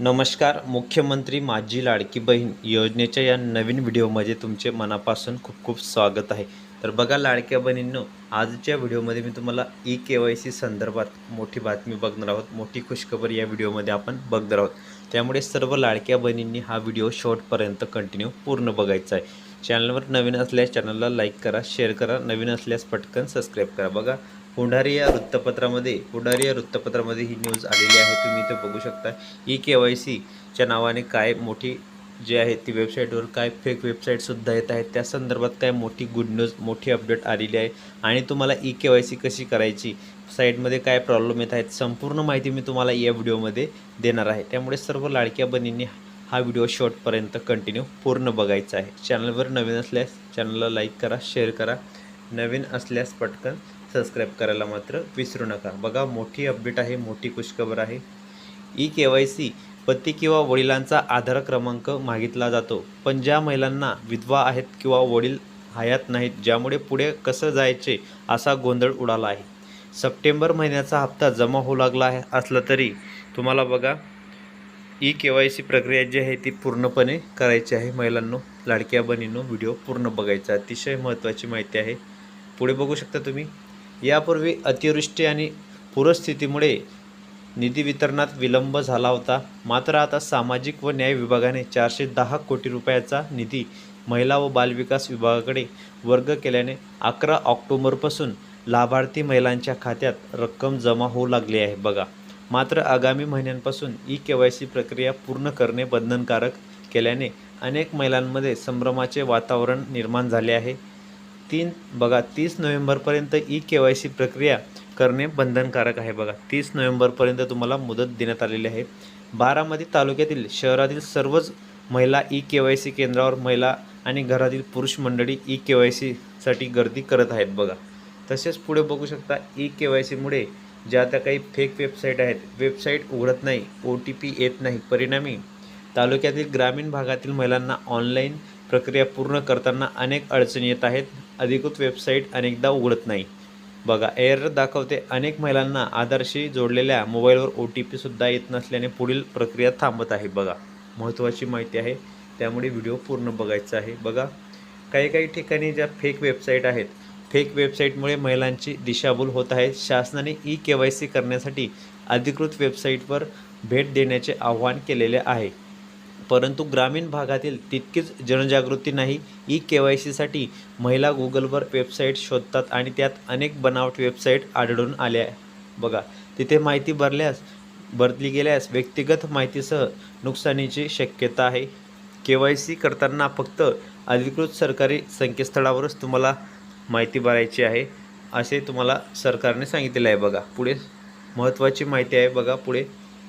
नमस्कार मुख्यमंत्री माझी लाडकी बहीण योजनेच्या या नवीन व्हिडिओमध्ये तुमचे मनापासून खूप खूप स्वागत आहे. तर बघा लाडक्या बहिणींनो आजच्या व्हिडिओमध्ये मी तुम्हाला ई के वाय सी संदर्भात मोठी बातमी बघणार आहोत. मोठी खुशखबर या व्हिडिओमध्ये आपण बघणार आहोत. त्यामुळे सर्व लाडक्या बहिणींनी हा व्हिडिओ शॉर्टपर्यंत कंटिन्यू पूर्ण बघायचा आहे. चॅनलवर नवीन असल्यास चॅनलला लाईक करा शेअर करा. नवीन असल्यास पटकन सबस्क्राईब करा. बघा पुढारी या वृत्तपत्रामध्ये पुढारी या वृत्तपत्रामध्ये ही न्यूज आलेली आहे. तुम्ही इथं बघू शकता. ई के वाय सीच्या नावाने काय मोठी जे आहे ती वेबसाईटवर काय फेक वेबसाईटसुद्धा येत आहेत त्या संदर्भात काय मोठी गुड न्यूज मोठी अपडेट आलेली आहे. आणि तुम्हाला ई के वाय सी कशी करायची साईटमध्ये काय प्रॉब्लेम येत आहेत संपूर्ण माहिती मी तुम्हाला या व्हिडिओमध्ये देणार आहे. त्यामुळे सर्व लाडक्या बहिणींनी हा व्हिडिओ शॉर्टपर्यंत कंटिन्यू पूर्ण बघायचा आहे. चॅनलवर नवीन असल्यास चॅनलला लाईक करा शेअर करा. नवीन असल्यास पटकन सबस्क्राईब करायला मात्र विसरू नका. बघा मोठी अपडेट आहे मोठी खुशखबर आहे. ई के वाय सी पती किंवा वडिलांचा आधार क्रमांक मागितला जातो पण ज्या महिलांना विधवा आहेत किंवा वडील हयात नाहीत ज्यामुळे पुढे कसं जायचे असा गोंधळ उडाला आहे. सप्टेंबर महिन्याचा हप्ता जमा होऊ लागला आहे असला तरी तुम्हाला बघा ई के वाय सी प्रक्रिया जी आहे ती पूर्णपणे करायची आहे. महिलांनो लाडक्या बहिणींनो व्हिडिओ पूर्ण बघायचा अतिशय महत्त्वाची माहिती आहे. पुढे बघू शकता तुम्ही. यापूर्वी अतिवृष्टी आणि पूरस्थितीमुळे निधी वितरणात विलंब झाला होता. मात्र आता सामाजिक व न्याय विभागाने चारशे दहा कोटी रुपयाचा निधी महिला व बालविकास विभागाकडे वर्ग केल्याने अकरा ऑक्टोबरपासून लाभार्थी महिलांच्या खात्यात रक्कम जमा होऊ लागली आहे. बघा मात्र आगामी महिन्यांपासून ई के वाय सी प्रक्रिया पूर्ण करणे बंधनकारक केल्याने अनेक महिलांमध्ये संभ्रमाचे वातावरण निर्माण झाले आहे. तीन बघा तीस नोव्हेंबरपर्यंत ई के वाय सी प्रक्रिया करणे बंधनकारक आहे बघा. तीस नोव्हेंबरपर्यंत तुम्हाला मुदत देण्यात आलेली आहे. बारामती तालुक्यातील शहरातील सर्वच महिला ई के वाय सी केंद्रावर महिला आणि घरातील पुरुष मंडळी ई के वाय सीसाठी गर्दी करत आहेत बघा. तसेच पुढे बघू शकता ई के वाय सीमुळे ज्या त्या काही फेक वेबसाईट आहेत वेबसाईट उघडत नाही ओ टी पी येत नाही. परिणामी तालुक्यातील ग्रामीण भागातील महिलांना ऑनलाईन प्रक्रिया पूर्ण करताना अनेक अडचणी येत आहेत. अधिकृत वेबसाईट अनेकदा उघडत नाही. बघा एअर दाखवते अनेक महिलांना आधारशी जोडलेल्या मोबाईलवर ओ टी पीसुद्धा येत नसल्याने पुढील प्रक्रिया थांबत आहे. बघा महत्त्वाची माहिती आहे. त्यामुळे व्हिडिओ पूर्ण बघायचा आहे. बघा काही काही ठिकाणी ज्या फेक वेबसाईट आहेत फेक वेबसाईटमुळे महिलांची दिशाभूल होत आहे. शासनाने ई के वाय सी करण्यासाठी अधिकृत वेबसाईटवर भेट देण्याचे आवाहन केलेले आहे. परंतु ग्रामीण भागातील तितकीच जनजागृती नाही. ई के वाय सीसाठी महिला गुगलवर वेबसाईट शोधतात आणि त्यात अनेक बनावट वेबसाईट आढळून आल्या. बघा तिथे माहिती भरल्यास भरली गेल्यास व्यक्तिगत माहितीसह नुकसानीची शक्यता आहे. के वाय सी करताना फक्त अधिकृत सरकारी संकेतस्थळावरच तुम्हाला माहिती भरायची आहे असे तुम्हाला सरकारने सांगितलेले आहे. बघा पुढे महत्त्वाची माहिती आहे. बघा पुढे.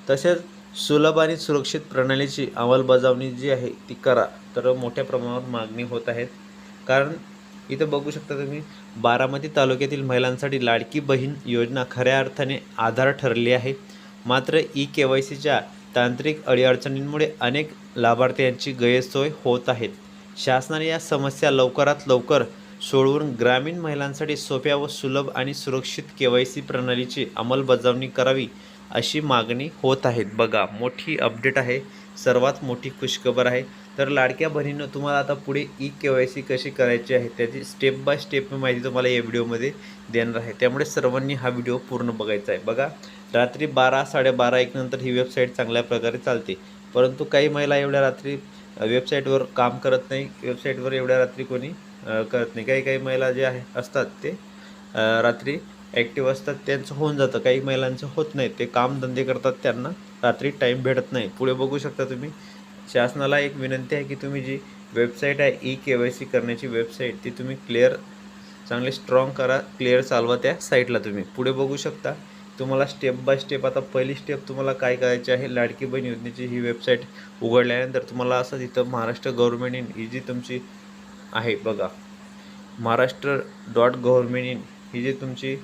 तसेच सुलभ आणि सुरक्षित प्रणालीची अंमलबजावणी जी आहे ती करा. तर मोठ्या प्रमाणावर मागणी होत आहेत. कारण इथं बघू शकता तुम्ही बारामती तालुक्यातील महिलांसाठी लाडकी बहीण योजना खऱ्या अर्थाने आधार ठरली आहे. मात्र ई के वाय सीच्या तांत्रिक अडीअडचणींमुळे अनेक लाभार्थ्यांची गैरसोय होत आहेत. शासनाने या समस्या लवकरात लवकर सोडवून ग्रामीण महिलांसाठी सोप्या व सुलभ आणि सुरक्षित के वाय सी प्रणालीची अंमलबजावणी करावी अशी मागणी होत आहेत. बघा मोठी अपडेट आहे. सर्वात मोठी खुशखबर आहे. तर लाडक्या बहिणीनं तुम्हाला आता पुढे ई के वाय सी कशी करायची आहे त्याची स्टेप बाय स्टेप माहिती तुम्हाला या व्हिडिओमध्ये देणार आहे. त्यामुळे सर्वांनी हा व्हिडिओ पूर्ण बघायचा आहे. बघा रात्री बारा साडेबारा एक नंतर ही वेबसाईट चांगल्या प्रकारे चालते. परंतु काही महिला एवढ्या रात्री वेबसाईटवर काम करत नाही. वेबसाईटवर एवढ्या रात्री कोणी करत नाही. काही काही महिला जे आहे असतात ते रात्री ॲक्टिव्ह असतात त्यांचं होऊन जातं. काही महिलांचं होत नाही. ते कामधंदे करतात त्यांना. रात्री टाईम भेटत नाही. पुढे बघू शकता तुम्ही. शासनाला एक विनंती आहे की तुम्ही जी वेबसाईट आहे ई के वाय सी करण्याची वेबसाईट ती तुम्ही क्लिअर चांगली स्ट्रॉंग करा क्लिअर चालवा त्या साईटला तुम्ही. पुढे बघू शकता. तुम्हाला स्टेप बाय स्टेप आता पहिली स्टेप तुम्हाला काय करायची आहे लाडकी बहीण योजनेची ही वेबसाईट उघडल्यानंतर तुम्हाला असं तिथं महाराष्ट्र गव्हर्मेंट इन ही जी तुमची आहे बघा. महाराष्ट्र डॉट गव्हर्मेंट इन ही जी तुमची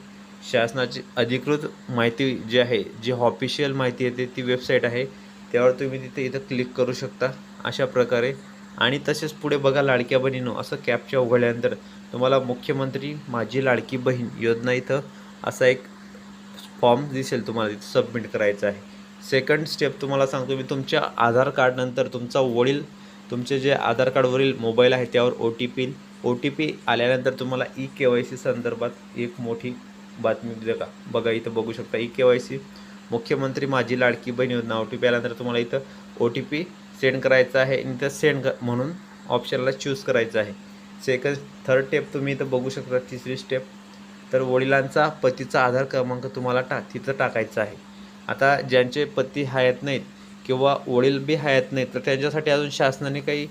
शासनाची अधिकृत माहिती जी आहे जी ऑफिशियल माहिती येते ती वेबसाईट आहे. त्यावर तुम्ही तिथे इथं क्लिक करू शकता अशा प्रकारे. आणि तसेच पुढे बघा लाडक्या बहिणीनो असं कॅपच्या उघडल्यानंतर तुम्हाला मुख्यमंत्री माझी लाडकी बहीण योजना इथं असा एक फॉर्म दिसेल तुम्हाला इथं सबमिट करायचा आहे. सेकंड स्टेप तुम्हाला सांगतो मी तुमच्या आधार कार्डनंतर तुमचा वडील तुमचे जे आधार कार्डवरील मोबाईल आहे त्यावर O T P O T P आल्यानंतर तुम्हाला ई के वाय सी संदर्भात एक मोठी बातमी बघा. बघा इथं बघू शकता. ई के वाय सी मुख्यमंत्री माझी लाडकी बहीण योजना. ओ टी पी आल्यानंतर तुम्हाला इथं ओ टी पी सेंड करायचा आहे आणि इथं सेंड म्हणून ऑप्शनला चूज करायचं आहे. सेकंड थर्ड स्टेप तुम्ही इथं बघू शकता. तिसरी स्टेप तर वडिलांचा पतीचा आधार क्रमांक तुम्हाला टा तिथं टाकायचा आहे. आता ज्यांचे पती हयात नाहीत किंवा वडील बी हयात नाहीत तर त्यांच्यासाठी अजून शासनाने काही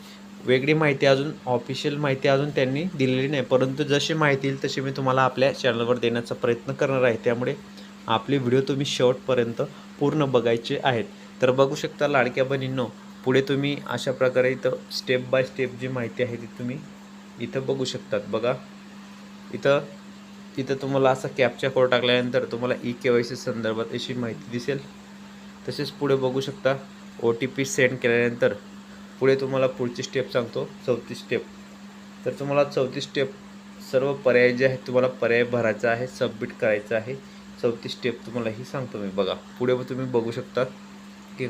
वेगळी माहिती अजून ऑफिशियल माहिती अजून त्यांनी दिलेली नाही. परंतु जशी माहिती येईल तशी मी तुम्हाला आपल्या चॅनलवर देण्याचा प्रयत्न करणार आहे. त्यामुळे आपले व्हिडिओ तुम्ही शेवटपर्यंत पूर्ण बघायचे आहेत. तर बघू शकता लाडक्या बहिणींनो पुढे तुम्ही अशा प्रकारे इथं स्टेप बाय स्टेप जी माहिती आहे ती तुम्ही इथं बघू शकतात. बघा इथं तिथं तुम्हाला असा कॅपचा कोड टाकल्यानंतर तुम्हाला ई के वाय सी संदर्भात अशी माहिती दिसेल. तसेच पुढे बघू शकता ओ टी पी सेंड केल्यानंतर पुढे तुम्हाला पुढची स्टेप सांगतो. चौथी स्टेप तर तुम्हाला चौथी स्टेप सर्व पर्याय जे आहेत तुम्हाला पर्याय भरायचा आहे सबमिट करायचं आहे. चौथी स्टेप तुम्हाला ही सांगतो मी. बघा पुढे तुम्ही बघू शकता की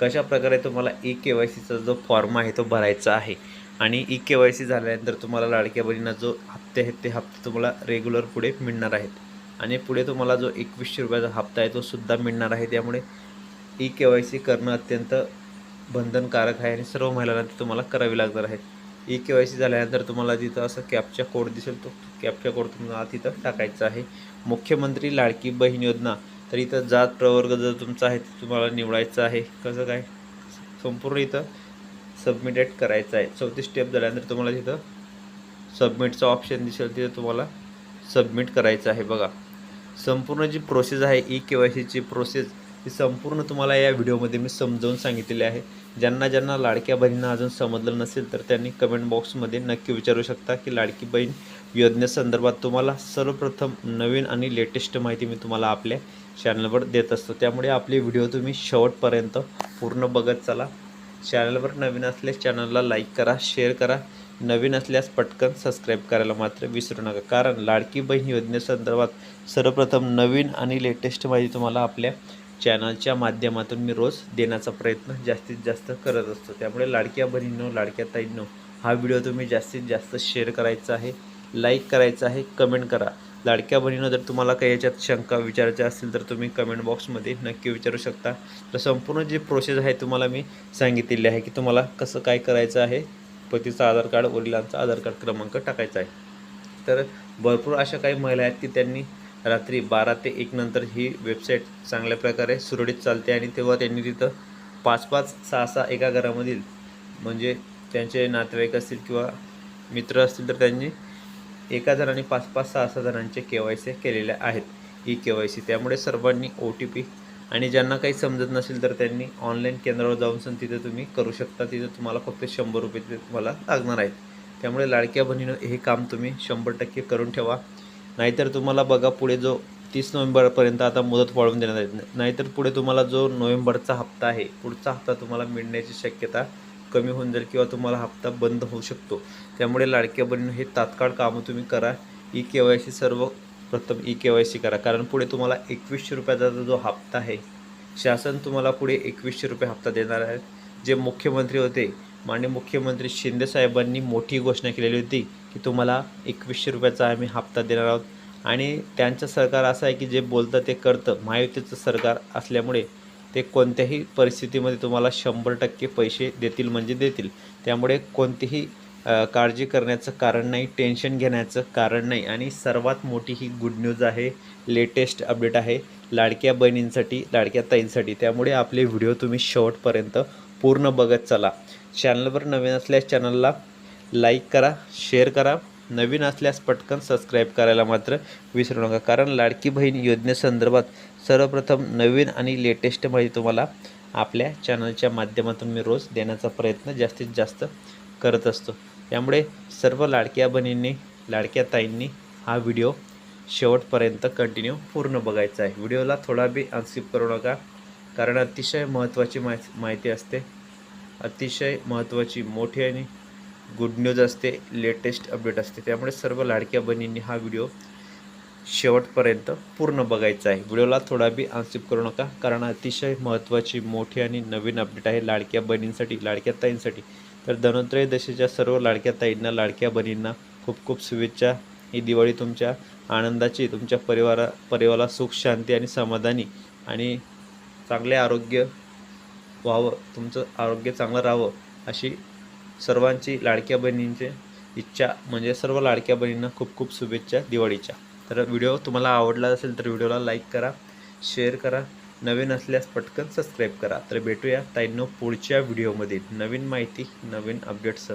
कशा प्रकारे तुम्हाला ई के वाय सीचा जो फॉर्म आहे तो भरायचा आहे. आणि ई के वाय सी झाल्यानंतर तुम्हाला लाडक्या बहिणींना जो हप्ते आहेत ते हप्ते तुम्हाला रेग्युलर पुढे मिळणार आहेत. आणि पुढे तुम्हाला जो एकवीसशे रुपयाचा हप्ता आहे तो सुद्धा मिळणार आहे. त्यामुळे ई के वाय सी करणं अत्यंत बंधनकारक आहे आणि सर्व महिलांना ते तुम्हाला करावी लागणार आहे. ई के वाय सी झाल्यानंतर तुम्हाला तिथं असं कॅपचा कोड दिसेल तो कॅपचा कोड तुम्हाला तिथं टाकायचा आहे. मुख्यमंत्री लाडकी बहीण योजना तर इथं जात प्रवर्ग जर तुमचा आहे ते तुम्हाला निवडायचं आहे. कसं काय? संपूर्ण इथं सबमिटेड करायचं आहे. चौथी स्टेप झाल्यानंतर तुम्हाला तिथं सबमिटचं ऑप्शन दिसेल तिथं तुम्हाला सबमिट करायचं आहे. बघा संपूर्ण जी प्रोसेस आहे ई के वाय सीची प्रोसेस ही संपूर्ण तुम्हाला या व्हिडिओमध्ये मी समजावून सांगितलेली आहे. ज्यांना ज्यांना लाडक्या बहिणींना अजून समजलं नसेल तर त्यांनी कमेंट बॉक्समध्ये नक्की विचारू शकता की लाडकी बहीण योजनेसंदर्भात तुम्हाला सर्वप्रथम नवीन आणि लेटेस्ट माहिती मी तुम्हाला आपल्या चॅनलवर देत असतो. त्यामुळे आपले व्हिडिओ तुम्ही शेवटपर्यंत पूर्ण बघत चला. चॅनलवर नवीन असल्यास चॅनलला लाईक करा शेअर करा. नवीन असल्यास पटकन सबस्क्राईब करायला मात्र विसरू नका. कारण लाडकी बहीण योजनेसंदर्भात सर्वप्रथम नवीन आणि लेटेस्ट माहिती तुम्हाला आपल्या चॅनलच्या माध्यमातून मी रोज देण्याचा प्रयत्न जास्तीत जास्त करत असतो. त्यामुळे लाडक्या बहिणींनो लाडक्या ताईंनो हा व्हिडिओ तुम्ही जास्तीत जास्त शेअर करायचा आहे लाईक करायचा आहे कमेंट करा. लाडक्या बहिणीनं जर तुम्हाला काही याच्यात शंका विचारायच्या असतील तर तुम्ही कमेंट बॉक्समध्ये नक्की विचारू शकता. तर संपूर्ण जी प्रोसेस आहे तुम्हाला मी सांगितलेली आहे की तुम्हाला कसं काय करायचं आहे पतीचं आधार कार्ड वडिलांचा आधार कार्ड क्रमांक टाकायचा आहे. तर भरपूर अशा काही महिला आहेत की त्यांनी रात्री बारा ते एक नंतर ही वेबसाईट चांगल्या प्रकारे सुरळीत चालते आणि तेव्हा त्यांनी तिथं पाच पाच सहा सहा एका घरामधील म्हणजे त्यांचे नातेवाईक असतील किंवा मित्र असतील तर त्यांनी एका जणांनी पाच पाच सहा सहा जणांचे के वाय सी केलेल्या आहेत ई के वाय सी. त्यामुळे सर्वांनी ओ टी पी आणि ज्यांना काही समजत नसेल तर त्यांनी ऑनलाईन केंद्रावर जाऊन सण तिथे तुम्ही करू शकता. तिथे तुम्हाला फक्त शंभर रुपये तुम्हाला लागणार आहेत. त्यामुळे लाडक्या बहिणीनं हे काम तुम्ही शंभर टक्के करून ठेवा. नाहीतर तुम्हाला बघा पुढे जो तीस नोव्हेंबरपर्यंत आता मुदत वाढवून देण्यात येत नाहीतर पुढे तुम्हाला जो नोव्हेंबरचा हप्ता आहे पुढचा हप्ता तुम्हाला मिळण्याची शक्यता कमी होऊन जाईल किंवा तुम्हाला हप्ता बंद होऊ शकतो. त्यामुळे लाडक्या बहिणी हे तात्काळ कामं तुम्ही करा. ई के वाय सी सर्व प्रथम ई के वाय सी करा. कारण पुढे तुम्हाला एकवीसशे रुपयाचा जो हप्ता आहे शासन तुम्हाला पुढे एकवीसशे रुपये हप्ता देणार आहे. जे मुख्यमंत्री होते माननीय मुख्यमंत्री शिंदे साहेबांनी मोठी घोषणा केलेली होती की तुम्हाला एकवीसशे रुपयाचा आम्ही हप्ता देणार आहोत. आणि त्यांचं सरकार असं आहे की जे बोलतं ते करतं. महायुतीचं सरकार असल्यामुळे ते कोणत्याही परिस्थितीमध्ये तुम्हाला शंभर टक्के पैसे देतील म्हणजे देतील. त्यामुळे कोणतीही काळजी करण्याचं कारण नाही टेन्शन घेण्याचं कारण नाही. आणि सर्वात मोठी ही गुड न्यूज आहे लेटेस्ट अपडेट आहे लाडक्या बहिणींसाठी लाडक्या ताईंसाठी. त्यामुळे आपले व्हिडिओ तुम्ही शेवटपर्यंत पूर्ण बघत चला. चॅनलवर नवीन असल्यास चॅनलला लाईक करा शेअर करा. नवीन असल्यास पटकन सबस्क्राईब करायला मात्र विसरू नका. कारण लाडकी बहीण योजनेसंदर्भात सर्वप्रथम नवीन आणि लेटेस्ट माहिती तुम्हाला आपल्या चॅनलच्या माध्यमातून मी रोज देण्याचा प्रयत्न जास्तीत जास्त करत असतो. त्यामुळे सर्व लाडक्या बहिणींनी लाडक्या ताईंनी हा व्हिडिओ शेवटपर्यंत कंटिन्यू पूर्ण बघायचा आहे. व्हिडिओला थोडा बी अनस्किप करू नका कारण अतिशय महत्त्वाची माहिती माहिती असते. अतिशय महत्त्वाची मोठी आणि गुड न्यूज असते लेटेस्ट अपडेट असते. त्यामुळे सर्व लाडक्या बहिणींनी हा व्हिडिओ शेवटपर्यंत पूर्ण बघायचा आहे. व्हिडिओला थोडा बी आनस्किप करू नका कारण अतिशय महत्त्वाची मोठी आणि नवीन अपडेट आहे लाडक्या बहिणींसाठी लाडक्या ताईंसाठी. तर धनोत्रयोदशीच्या सर्व लाडक्या ताईंना लाडक्या बहिणींना खूप खूप शुभेच्छा. ही दिवाळी तुमच्या आनंदाची तुमच्या परिवारा परिवाराला सुख शांती आणि समाधानी आणि चांगले आरोग्य व्हावं तुमचं आरोग्य चांगलं राहावं अशी सर्वांची लाडक्या बहिणींची इच्छा म्हणजे सर्व लाडक्या बहिणींना खूप खूप शुभेच्छा दिवाळीच्या. तर व्हिडिओ तुम्हाला आवडला असेल तर व्हिडिओला लाईक करा शेअर करा नवीन असल्यास पटकन सबस्क्राईब करा. तर भेटूया ताईंनो पुढच्या व्हिडिओमध्ये. नवीन माहिती नवीन अपडेट्सह